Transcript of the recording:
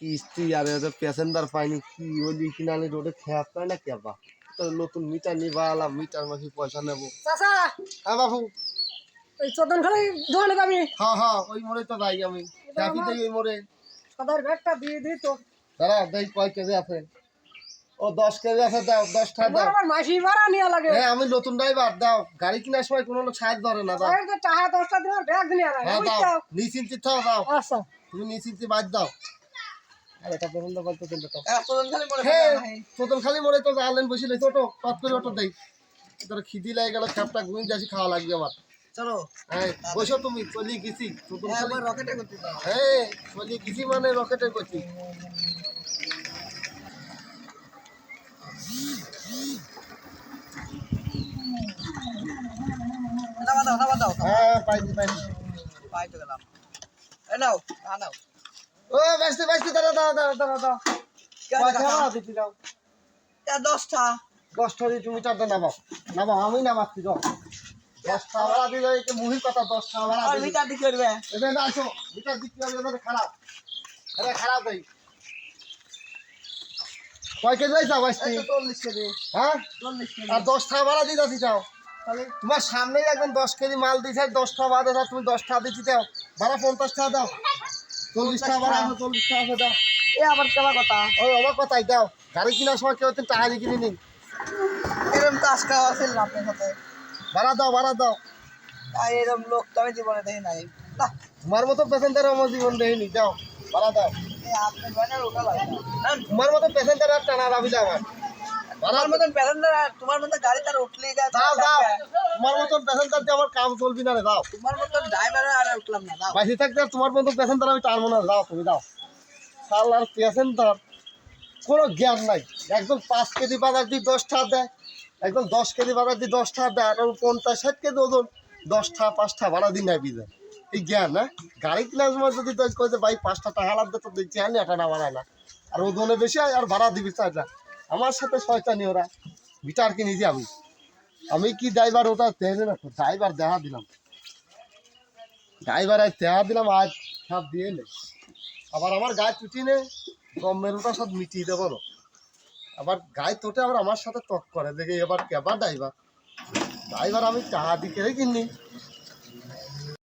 কিস্তি আর প্যাসেঞ্জার পাইনি কি বলি কিনালি রোডে পায় না কেবা তো নতুন মিটার নিবা আলাম মিটার মাসি পয়সা নেব। চাচা! হ্যাঁ বাবু। ওই চোদন খালি দোকানে যাবি? হ্যাঁ হ্যাঁ ওই মোড়ে তো যাই আমি। দেই ওই মোড়ে। সদার ব্যাগটা দিয়ে দিই তো। দাঁড়া দেই কয় কেজি আছে। ও দশ কেজি আছে দাও দশটা আমার দাও। আবার মাসি ভাড়া নেওয়া লাগে। হ্যাঁ আমি নতুন ড্রাইভার দাও। গাড়ি কেনার সময় কোনো লোক সাহায্য ধরে না দাও। টাকা দশটা দিনের ব্যাগ নিয়ে লাগে হ্যাঁ দাও। আচ্ছা। তুমি নিশ্চিন্তি বাদ দাও। খালি মনে হ্যাঁ খালি তো করে অটো দেই। তোর খিদি লাগে গেল খাপটা খাওয়া লাগবে আমার। চলো। হ্যাঁ বসো তুমি চলি গেছি। প্রথম খালি রকেটে করতে হ্যাঁ চলি গেছি মানে করছি। দাও দাও দাও দাও। হ্যাঁ পাইছি পাইছি। পাই তো গেলাম। এ নাও নাও। ও ব্যস্ত ব্যস্ত দাঁড়া দাঁড়া দাঁড়া দাঁড়া দাঁড়া আমার দিতে দাও এটা দশটা। দশটা দিয়ে তুমি চারটা নামাও। নামাও আমি নামাচ্ছি যাও। দশটা ভাড়া দিলে এই মুহির কথা দশটা ভাড়া আর দিলে মিটার দিতে করবে এদের না আসো মিটার দিতে হবে এদের খারাপ। এটা খারাপ এই কয় কেজি যাইছা বাইশটি চল্লিশ কেজি। হ্যাঁ? আর দশটা ভাড়া তোমার সামনেই একদম দশ কেজি মাল দিছে দশটা বাদে দাও তুমি দশটা দিতে দাও ভাড়া পঞ্চাশ টাকা দাও। চল্লিশটা ভাড়া আছে চল্লিশ টাকা আছে দাও। এ আবার কেমন কথা। ওই আমার কথাই দাও। গাড়ি কেনার সময় কেউ টাকা দিয়ে কিনে নিন। এরকম তো আজকে আসেন না আপনার সাথে। ভাড়া দাও ভাড়া দাও। আর এরকম লোক তো আমি জীবনে দেখি নাই। তোমার মতো আমার জীবন যাও ভাড়া দাও। না তোমার মতো প্যাসেঞ্জার আর টানা রাবি যাও আমার তোমার মতন প্যাসেঞ্জার তোমার মতন গাড়ি তার উঠলেই গা দাও দাও। তোমার মতন প্যাসেঞ্জার দিয়ে আমার কাম চলবি না রে দাও। তোমার মতন ড্রাইভার আর না দাও বাইশে থাকতে তোমার মতো প্যাসেঞ্জার আমি টানবো না দাও তুমি দাও সাল আর প্যাসেঞ্জার কোনো জ্ঞান নাই। একদম পাঁচ কেজি বাজার দিয়ে দশ টাকা দেয়, একদম দশ কেজি বাজার দিয়ে দশ টাকা দেয়, আর পঞ্চাশ ষাট কেজি ওজন দশটা পাঁচটা ভাড়া দিন নেয় বিজয়। এই জ্ঞান হ্যাঁ? গাড়ি কেনার সময় যদি তো কই যে, ভাই পাঁচটা টাকা হালাত দিতে দেখছি হ্যাঁ এটা না বাড়ায় না। আর ওজনে বেশি হয়, আর ভাড়া দিবি চাই না আমার সাথে শয়তানি ওরা। বিটার কিনেছি আমি। আমি কি ড্রাইভার ওটা তেলে না ড্রাইভার দেখা দিলাম। ড্রাইভার আজ দেখা দিলাম, আজ সব দিয়ে নে আবার আমার গায়ে চুটি নে গমের ওটা সব মিটিয়ে দেবো। আবার গায়ে তোটে আবার আমার সাথে টক করে, দেখে এবার কেবার ড্রাইভার। ড্রাইভার আমি টাকা দিকে কিনি